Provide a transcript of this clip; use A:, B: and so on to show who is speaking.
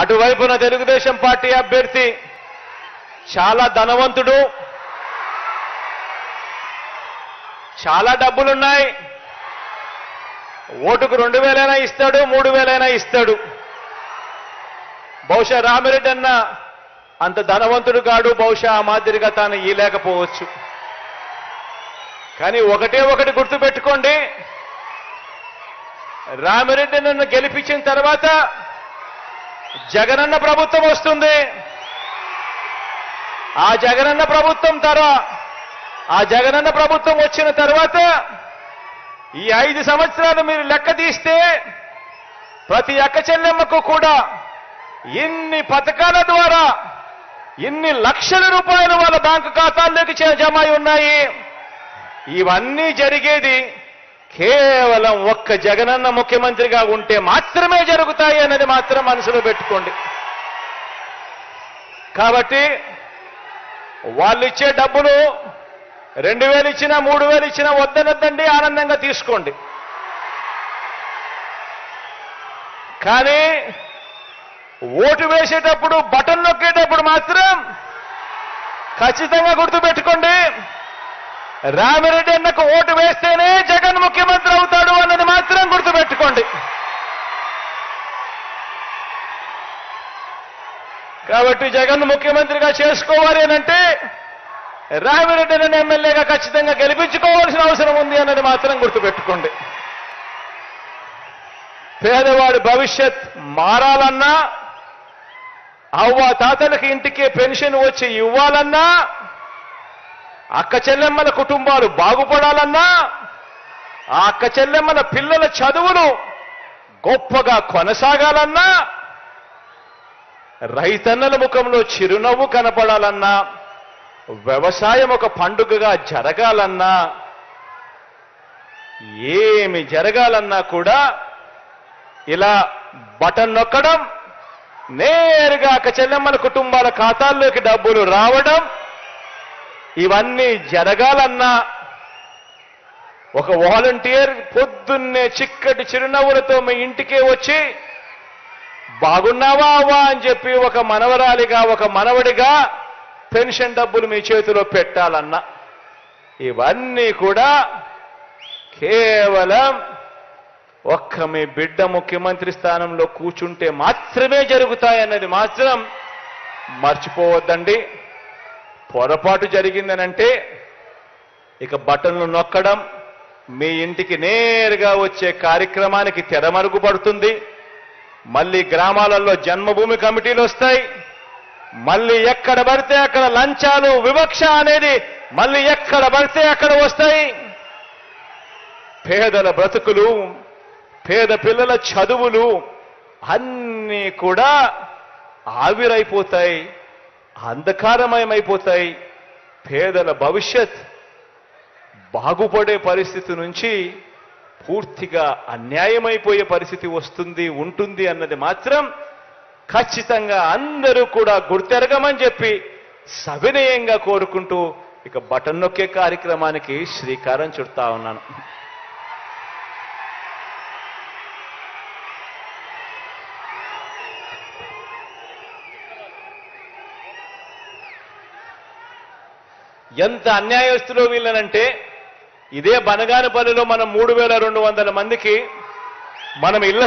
A: అటువైపున Telugu Desam party అభ్యర్థి చాలా ధనవంతుడు. చాలా డబ్బులున్నాయి. ఓటుకు రెండు వేలైనా ఇస్తాడు మూడు వేలైనా ఇస్తాడు. బహుశా రామిరెడ్డి అన్న అంత ధనవంతుడు కాడు బహుశా ఆ మాదిరిగా తాను ఇయలేకపోవచ్చు కానీ ఒకటే ఒకటి గుర్తుపెట్టుకోండి. రామిరెడ్డి నన్ను గెలిపించిన తర్వాత జగనన్న ప్రభుత్వం వస్తుంది. ఆ జగనన్న ప్రభుత్వం తర్వాత ఆ జగనన్న ప్రభుత్వం వచ్చిన తర్వాత ఈ ఐదు సంవత్సరాలు మీరు లెక్క తీస్తే ప్రతి అక్క చెల్లెమ్మకు కూడా ఇన్ని పథకాల ద్వారా ఇన్ని లక్షల రూపాయలు వాళ్ళ బ్యాంకు ఖాతాల్లోకి జమ అయి ఉన్నాయి. ఇవన్నీ జరిగేది కేవలం ఒక్క జగనన్న ముఖ్యమంత్రిగా ఉంటే మాత్రమే జరుగుతాయి అన్నది మాత్రం మనసులో పెట్టుకోండి. కాబట్టి వాళ్ళు ఇచ్చే డబ్బులు రెండు వేలు ఇచ్చినా మూడు వేలు ఇచ్చినా వద్దనొద్దండి ఆనందంగా తీసుకోండి. కానీ ఓటు వేసేటప్పుడు బటన్ నొక్కేటప్పుడు మాత్రం ఖచ్చితంగా గుర్తుపెట్టుకోండి. రామిరెడ్డి అన్నకు ఓటు వేస్తేనే జగన్ ముఖ్యమంత్రి అవుతాడు అన్నది మాత్రం గుర్తుపెట్టుకోండి. కాబట్టి జగన్ ముఖ్యమంత్రిగా చేసుకోవాలి అని అంటే రామిరెడ్డి అనే ఎమ్మెల్యేగా ఖచ్చితంగా గెలిపించుకోవాల్సిన అవసరం ఉంది అన్నది మాత్రం గుర్తుపెట్టుకోండి. పేదవాడి భవిష్యత్ మారాలన్నా అవ్వ తాతలకి ఇంటికి పెన్షన్ వచ్చి ఇవ్వాలన్నా అక్క చెల్లెమ్మల కుటుంబాలు బాగుపడాలన్నా ఆ అక్క చెల్లెమ్మల పిల్లల చదువులు గొప్పగా కొనసాగాలన్నా రైతన్నల ముఖంలో చిరునవ్వు కనపడాలన్నా వ్యవసాయం ఒక పండుగగా జరగాలన్నా ఏమి జరగాలన్నా కూడా ఇలా బటన్ నొక్కడం నేరుగా అక్క చెల్లెమ్మల కుటుంబాల ఖాతాల్లోకి డబ్బులు రావడం ఇవన్నీ జరగాలన్నా ఒక వాలంటీర్ పొద్దున్నే చిక్కటి చిరునవ్వులతో మీ ఇంటికే వచ్చి బాగున్నావా అవ్వా అని చెప్పి ఒక మనవరాలిగా ఒక మనవడిగా పెన్షన్ డబ్బులు మీ చేతిలో పెట్టాలన్నా ఇవన్నీ కూడా కేవలం ఒక్క మీ బిడ్డ ముఖ్యమంత్రి స్థానంలో కూర్చుంటే మాత్రమే జరుగుతాయన్నది మాత్రం మర్చిపోవద్దండి. పొరపాటు జరిగిందనంటే ఇక బటన్లు నొక్కడం మీ ఇంటికి నేరుగా వచ్చే కార్యక్రమానికి తెరమరుగు పడుతుంది. మళ్ళీ గ్రామాలలో జన్మభూమి కమిటీలు వస్తాయి. మళ్ళీ ఎక్కడ పడితే అక్కడ లంచాలు వివక్ష అనేది మళ్ళీ ఎక్కడ పడితే అక్కడ వస్తాయి. పేదల బ్రతుకులు పేద పిల్లల చదువులు అన్నీ కూడా ఆవిరైపోతాయి. అంధకారమయమైపోతాయి. పేదల భవిష్యత్ బాగుపడే పరిస్థితి నుంచి పూర్తిగా అన్యాయమైపోయే పరిస్థితి వస్తుంది ఉంటుంది అన్నది మాత్రం ఖచ్చితంగా అందరూ కూడా గుర్తెరగమని చెప్పి సవినయంగా కోరుకుంటూ ఇక బటన్ నొక్కే కార్యక్రమానికి శ్రీకారం చుడతా ఉన్నాను. ఎంత అన్యాయస్తులో వీళ్ళనంటే ఇదే బనగానపల్లిలో మనం మూడు వేల రెండు వందల మందికి మనం ఇళ్ళ